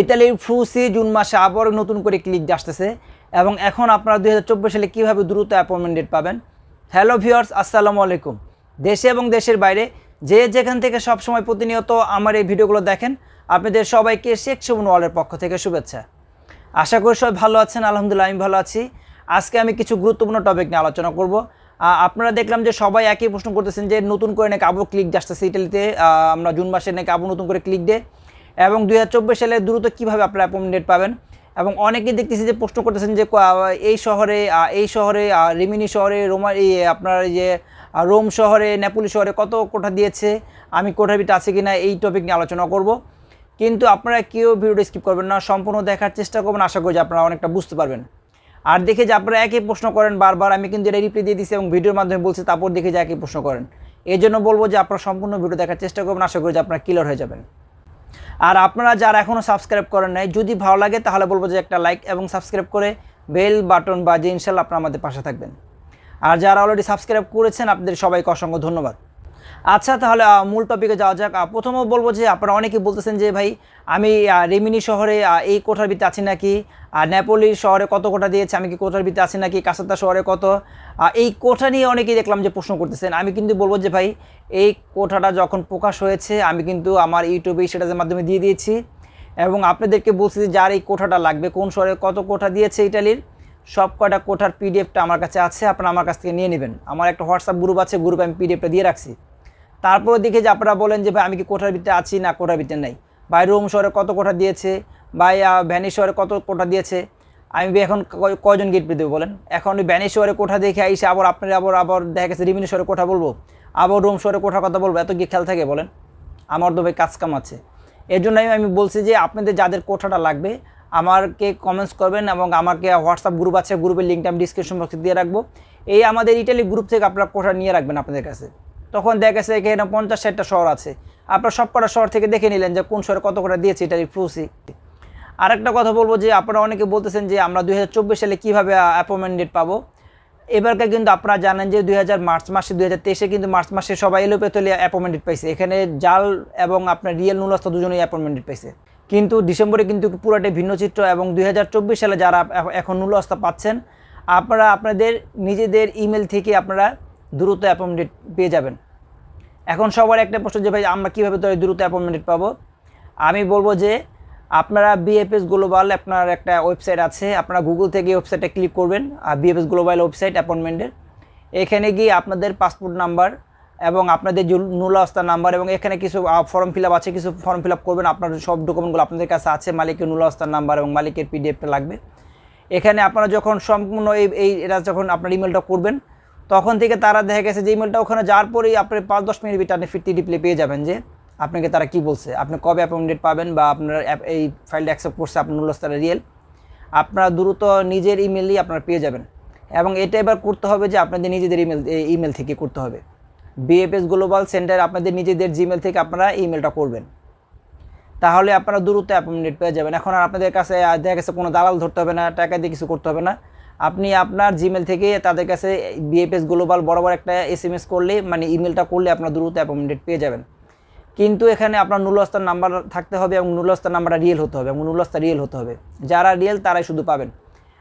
ইতালির ফ্রুসি জুন মাসে আবারও নতুন করে ক্লিক আসতেছে। এবং এখন আপনারা দুই হাজার চব্বিশ সালে কীভাবে দ্রুত অ্যাপয়েন্টমেন্ট ডেট পাবেন? হ্যালো ভিউয়ার্স আসসালামু আলাইকুম। দেশে এবং দেশের বাইরে যে যেখান থেকে সবসময় প্রতিনিয়ত আমার এই ভিডিওগুলো দেখেন, আপনাদের সবাইকে শেখ সুমন ওয়ালের পক্ষ থেকে শুভেচ্ছা। আশা করি সবাই ভালো আছেন, আলহামদুলিল্লাহ আমি ভালো আছি। আজকে আমি কিছু গুরুত্বপূর্ণ টপিক নিয়ে আলোচনা করব। আপনারা দেখলাম যে সবাই একই প্রশ্ন করতেছেন যে নতুন করে নাকি আবু ক্লিক আসতেছে ইটালিতে আমরা জুন মাসে নাকি আবু নতুন করে ক্লিক দে এবং দু হাজার চব্বিশ সালে দ্রুত কীভাবে আপনারা অ্যাপয়েন্টমেন্ট পাবেন? এবং অনেকেই দেখতেছি যে প্রশ্ন করতেছেন যে এই শহরে এই শহরে রিমিনি শহরে, রোমা, এই আপনার যে রোম শহরে, নেপুলি শহরে কত কোঠা দিয়েছে, আমি কোঠার ভিতরে আছে কি না এই টপিক নিয়ে আলোচনা করব। কিন্তু আপনারা কেউ ভিডিওটা স্কিপ করবেন না, সম্পূর্ণ দেখার চেষ্টা করবেন, আশা করি যে আপনারা অনেকটা বুঝতে পারবেন। আর দেখে যে আপনারা একই প্রশ্ন করেন বারবার, আমি কিন্তু এটা রিপ্লাই দিয়ে দিচ্ছি এবং ভিডিওর মাধ্যমে বলছি, তারপর দেখে যে একই প্রশ্ন করেন। এই জন্য বলব যে আপনারা সম্পূর্ণ ভিডিও দেখার চেষ্টা করবেন, আশা করি যে আপনারা ক্লিয়ার হয়ে যাবেন। আর আপনারা যারা এখনও সাবস্ক্রাইব করেন নাই, যদি ভালো লাগে, তাহলে বলব যে একটা লাইক এবং সাবস্ক্রাইব করে বেল বাটন বাজে ইনশাল্লাহ আপনারা আমাদের পাশে থাকবেন। আর যারা অলরেডি সাবস্ক্রাইব করেছেন, আপনাদের সবাইকে অসংখ্য ধন্যবাদ। আচ্ছা তাহলে মূল টপিকে যাওয়া যাক। প্রথমে বলব যে আপনারা অনেকেই বলতেছেন যে, ভাই, আমি রেমিনি শহরে এই কোঠার ভিতরে আছি নাকি? আর নেপোলি শহরে কত কোঠা দিয়েছে? আমি কি কোঠার ভিতরে আছি নাকি? কাসাতা শহরে কত? এই কোঠা নিয়ে অনেকেই দেখলাম যে প্রশ্ন করতেছেন। আমি কিন্তু বলব যে, ভাই, এই কোঠাটা যখন প্রকাশ হয়েছে, আমি কিন্তু আমার ইউটিউবে সেটার মাধ্যমে দিয়ে দিয়েছি। এবং আপনাদেরকে বলছি যে, যার এই কোঠাটা লাগবে, কোন শহরে কত কোঠা দিয়েছে ইটালির, সব কয়টা কোঠার পিডিএফটা আমার কাছে আছে, আপনারা আমার কাছ থেকে নিয়ে নেবেন। আমার একটা হোয়াটসঅ্যাপ গ্রুপ আছে গ্রুপে আমি পিডিএফটা দিয়ে রাখছি। তারপরে দেখে যে আপনারা বলেন যে, ভাই, আমি কি কোঠার ভিতরে আছি? না কোঠার ভিতরে নেই। ভাই, রোম শহরে কত কোঠা দিয়েছে? ভাই ভ্যানি শহরে কত কোঠা দিয়েছে? আমি এখন কয়- কয়জন গেট পেয়ে দেবো বলেন? এখন ওই ভ্যানি শহরে কোঠা দেখে আইসে আবার আপনার আবার আবার দেখা গেছে রিমিনি শহরে কোঠা বলব। আবার রোম শহরে কোঠার কথা বলব। এত কি খেয়াল থাকে বলেন? আমার তো ভাই কাজ কাম আছে। এর জন্য আমি- আমি বলছি যে, আপনাদের যাদের কোঠাটা লাগবে আমাকে কমেন্টস করবেন এবং আমাকে হোয়াটসঅ্যাপ গ্রুপ আছে গ্রুপের লিঙ্কটা আমি ডিসক্রিপশন বক্সে দিয়ে রাখব। এই আমাদের ইটালি গ্রুপ থেকে আপনারা কোঠা নিয়ে রাখবেন আপনাদের কাছে। তখন দেখা গেছে এখানে পঞ্চাশ ষাটটা শহর আছে। আপনার সব কটা শহর থেকে দেখে নিলেন যে কোন শহরে কত করে দিয়েছে ইটালি ফ্রুসি আরেকটা কথা বলব যে আপনারা অনেকে বলতেছেন যে আমরা দুই হাজার চব্বিশ সালে কীভাবে অ্যাপয়েন্টমেন্ট ডেট পাবো। এবারকার কিন্তু আপনারা জানেন যে দুই হাজার মার্চ মাসে, দুই কিন্তু মার্চ মাসে সবাই এলোপেতলি অ্যাপয়েন্টমেন্ট পাইছে। এখানে জাল এবং আপনার রিয়েল নুলাস্ত দুজনেই অ্যাপয়েন্টমেন্ট পাইছে। কিন্তু ডিসেম্বরে কিন্তু পুরাটাই ভিন্ন চিত্র এবং দুই হাজার চব্বিশ সালে যারা এখ- এখন নুলাস্তা পাচ্ছেন, আপনারা আপনাদের নিজেদের ইমেল থেকে আপনারা দ্রুত অ্যাপয়েন্টমেন্ট পেয়ে যাবেন। এখন সবার একটা প্রশ্ন যে, ভাই, আমরা কীভাবে তো দ্রুত অ্যাপয়েন্টমেন্ট পাবো? আমি বলব যে, আপনারা বিএফএস গ্লোবাল আপনার একটা ওয়েবসাইট আছে, আপনারা গুগল থেকে ওয়েবসাইটে ক্লিক করবেন, আর বিএফএস গ্লোবাল ওয়েবসাইট অ্যাপয়েন্টমেন্টের এখানে গিয়ে আপনাদের পাসপোর্ট নাম্বার এবং আপনাদের যে নুলাস্তা নাম্বার এবং এখানে কিছু ফর্ম ফিল আছে, কিছু ফর্ম ফিল করবেন, আপনার সব ডকুমেন্টগুলো আপনাদের কাছে আছে, মালিকের নুলাস্তার নাম্বার এবং মালিকের পিডিএফটা লাগবে। এখানে আপনারা যখন সম্পূর্ণ এই এটা যখন আপনার ইমেলটা করবেন তখন থেকে তারা দেখা গেছে যে ইমেলটা ওখানে যাওয়ার পরেই আপনি পাঁচ দশ মিনিট ভিতরে আপনি ফিরতি রিপ্লে পেয়ে যাবেন যে আপনাকে তারা কি বলছে। আপনি কবে অ্যাপয়েন্টমেন্ট পাবেন বা আপনার এই ফাইলটা অ্যাকসেপ্ট করছে আপনার নুলস্তারা রিয়েল আপনারা দ্রুত নিজের ইমেলই আপনারা পেয়ে যাবেন। এবং এটা এবার করতে হবে যে আপনাদের নিজেদের ইমেল ইমেল থেকে করতে হবে। বিএফএস গ্লোবাল সেন্টার আপনাদের নিজেদের জিমেল থেকে আপনারা ইমেলটা করবেন। তাহলে আপনারা দ্রুত অ্যাপয়েন্টমেন্ট পেয়ে যাবেন। এখন আর আপনাদের কাছে দেখা গেছে কোনো দালাল ধরতে হবে না, টাকা দিয়ে কিছু করতে হবে না। আপনি আপনার জিমেল থেকে তাদের কাছে বিএফএস গ্লোবাল বরাবর একটা এস এম এস করলে মানে ইমেলটা করলে আপনার দ্রুত অ্যাপয়েন্টমেন্ট পেয়ে যাবেন। কিন্তু এখানে আপনার নুলস্তার নাম্বার থাকতে হবে এবং নুলস্তার নাম্বারটা রিয়েল হতে হবে এবং নুলস্তা রিয়েল হতে হবে। যারা রিয়েল তারাই শুধু পাবেন।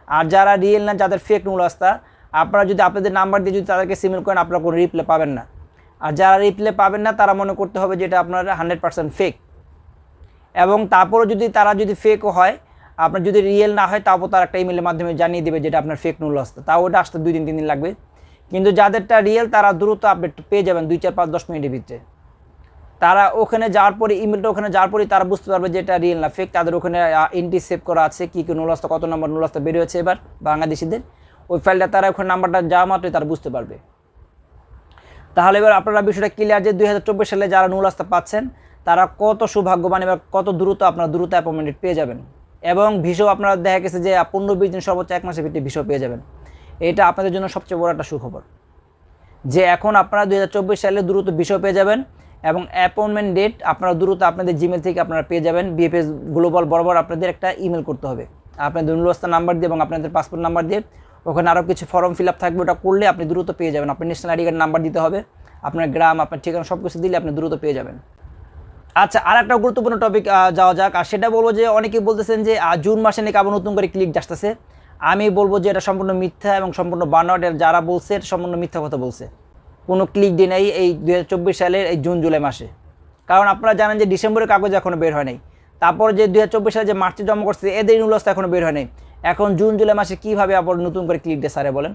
আর যারা রিয়েল না, যাদের ফেক নুলস্তা আপনারা যদি আপনাদের নাম্বার দিয়ে যদি তাদেরকে সিমেল করেন, আপনারা কোনো রিপ্লে পাবেন না। আর যারা রিপ্লে পাবেন না, তারা মনে করতে হবে যে এটা আপনার হান্ড্রেড পার্সেন্ট ফেক এবং তারপরও যদি তারা যদি ফেকও হয় আপনার যদি রিয়েল না হয় তাও তার একটা ইমেলের মাধ্যমে জানিয়ে দেবে যেটা আপনার ফেক নুল আসতে তাও ওটা আসতে দুই দিন, তিন দিন লাগবে। কিন্তু যাদেরটা রিয়েল তারা দ্রুত আপডেট পেয়ে যাবেন দুই, চার, পাঁচ, দশ মিনিটের ভিতরে। তারা ওখানে যাওয়ার পরে ইমেলটা ওখানে যাওয়ার পরেই তারা বুঝতে পারবে যে এটা রিয়েল না ফেক তাদের ওখানে এন্ট্রি সেভ করা আছে, কী কী নুলাস্তা কত নম্বর নুলাস্তা বেরিয়েছে এবার বাংলাদেশিদের। ওই ফাইলটা তারা ওখানে নাম্বারটা যাওয়া মাত্রই তারা বুঝতে পারবে। তাহলে এবার আপনারা বিষয়টা ক্লিয়ার যে দুই হাজার চব্বিশ সালে যারা নুল আসতে পাচ্ছেন, তারা কত সৌভাগ্যবান এবার কত দ্রুত আপনারা দ্রুত অ্যাপয়েন্টমেন্ট পেয়ে যাবেন। এবং ভিসো আপনারা দেখা গেছে যে পনেরো বিশ দিন সর্বোচ্চ এক মাসের ভিতরে ভিসো পেয়ে যাবেন। এটা আপনাদের জন্য সবচেয়ে বড় একটা সুখবর। যে এখন আপনারা দুই হাজার চব্বিশ সালে দ্রুত ভিসো পেয়ে যাবেন এবং অ্যাপয়েন্টমেন্ট ডেট আপনারা দ্রুত আপনাদের জিমেল থেকে আপনারা পেয়ে যাবেন। বিএফএস গ্লোবাল বরাবর আপনাদের একটা ইমেল করতে হবে। আপনাদের নুলস্তা নাম্বার দিয়ে এবং আপনাদের পাসপোর্ট নাম্বার দিয়ে। ওখানে আরও কিছু ফর্ম ফিল আপ থাকবে, ওটা করলে আপনি দ্রুত পেয়ে যাবেন। আপনার ন্যাশনাল আইডি কার্ড নাম্বার দিতে হবে। আপনার গ্রাম, আপনার ঠিকানা সব কিছু দিলে আপনি দ্রুত পেয়ে যাবেন। আচ্ছা আর একটা গুরুত্বপূর্ণ টপিক যাওয়া যাক। আর সেটা বলব যে অনেকেই বলতেছেন যে জুন মাসে নাকি আবার নতুন করে ক্লিক আসতেছে। আমি বলব যে, এটা সম্পূর্ণ মিথ্যা এবং সম্পূর্ণ বানোয়াটের যারা বলছে, এটা সম্পূর্ণ মিথ্যা কথা বলছে। কোনো ক্লিক ডে নেই এই দু হাজার চব্বিশ সালের এই জুন, জুলাই মাসে। কারণ আপনারা জানেন যে, ডিসেম্বরের কাগজ এখনও বের হয় নাই। তারপর যে দু হাজার চব্বিশ সালে যে মার্চে জমা করছে, এদের ইউনিভার্সিটি এখনও বের হয় নাই। এখন জুন, জুলাই মাসে কীভাবে আবার নতুন করে ক্লিক ডে সারে বলেন?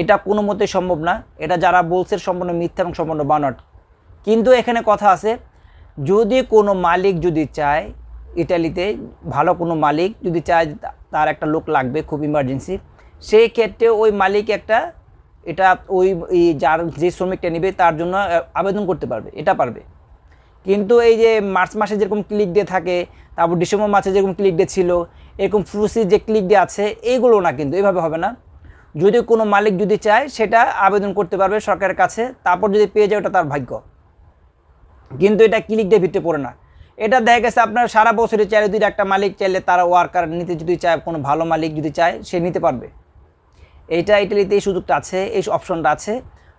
এটা কোনো মতেই সম্ভব না। এটা যারা বলছে সম্পূর্ণ মিথ্যা এবং সম্পূর্ণ বানট কিন্তু এখানে কথা আছে যদি কোনো মালিক যদি চায়, ইটালিতে ভালো কোনো মালিক যদি চায়, তার একটা লোক লাগবে খুব ইমার্জেন্সি সেই ক্ষেত্রে ওই মালিক একটা এটা ওই যার যে শ্রমিকটা নেবে তার জন্য আবেদন করতে পারবে, এটা পারবে। কিন্তু এই যে মার্চ মাসে যেরকম ক্লিক ডে থাকে, তারপর ডিসেম্বর মাসে যেরকম ক্লিক ডে ছিল, এরকম ফ্রুসি যে ক্লিক ডে আছে এইগুলো না কিন্তু, এভাবে হবে না। যদি কোনো মালিক যদি চায়, সেটা আবেদন করতে পারবে সরকারের কাছে, তারপর যদি পেয়ে যায়, ওটা তার ভাগ্য। কিন্তু এটা ক্লিক ডে ভিত্তিতে পড়ে না। এটা দেখা গেছে আপনার সারা বছরে চাইলে যদি একটা মালিক চাইলে তারা ওয়ার্কার নিতে যদি চায়, কোনো ভালো মালিক যদি চায়, সে নিতে পারবে। এইটা ইটালিতে এই সুযোগটা আছে, এই অপশনটা আছে।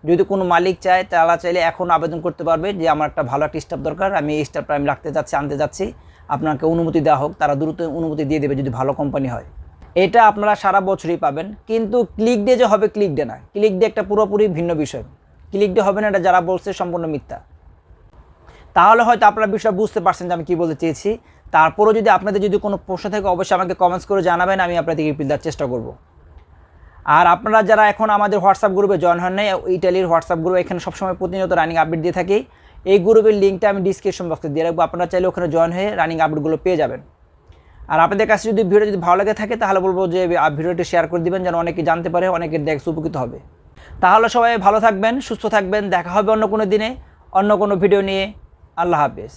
যদি কোনো মালিক চায়, তারা চাইলে এখন আবেদন করতে পারবে যে, আমার একটা ভালো একটা স্টাফ দরকার, আমি এই স্টাফটা আমি রাখতে যাচ্ছি, আনতে যাচ্ছি। আপনাকে অনুমতি দেওয়া হোক, তারা দ্রুত অনুমতি দিয়ে দেবে যদি ভালো কোম্পানি হয়। এটা আপনারা সারা বছরই পাবেন। কিন্তু ক্লিক ডে যে হবে ক্লিক ডে না। ক্লিক ডে একটা পুরোপুরি ভিন্ন বিষয়। ক্লিক ডে হবে না, এটা যারা বলছে সম্পূর্ণ মিথ্যা। তাহলে হয়তো আপনারা বিষয়টা বুঝতে পারছেন যে আমি কী বলতে চেয়েছি। তারপরেও যদি আপনাদের যদি কোনো প্রশ্ন থাকে, অবশ্যই আমাকে কমেন্টস করে জানাবেন, আমি আপনাদেরকে রিপ্লাই দেওয়ার চেষ্টা করব। আর আপনারা যারা এখন আমাদের হোয়াটসঅ্যাপ গ্রুপে জয়েন হন নাই ইটালির হোয়াটসঅ্যাপ গ্রুপে এখানে সবসময় প্রতিনিয়ত রানিং আপডেট দিয়ে থাকি। এই গ্রুপের লিঙ্কটা আমি ডিসক্রিপশন বক্সে দিয়ে রাখব। আপনারা চাইলে ওখানে জয়েন হয়ে রানিং আপডেটগুলো পেয়ে যাবেন। আর আপনাদের কাছে যদি ভিডিও যদি ভালো লাগে থাকে, তাহলে বলব যে ভিডিওটি শেয়ার করে দিবেন, যেন অনেকে জানতে পারে অনেকে দেখ উপকৃত হবে। তাহলে সবাই ভালো থাকবেন, সুস্থ থাকবেন, দেখা হবে অন্য কোনো দিনে, অন্য কোনো ভিডিও নিয়ে। আল্লাহ হাফেজ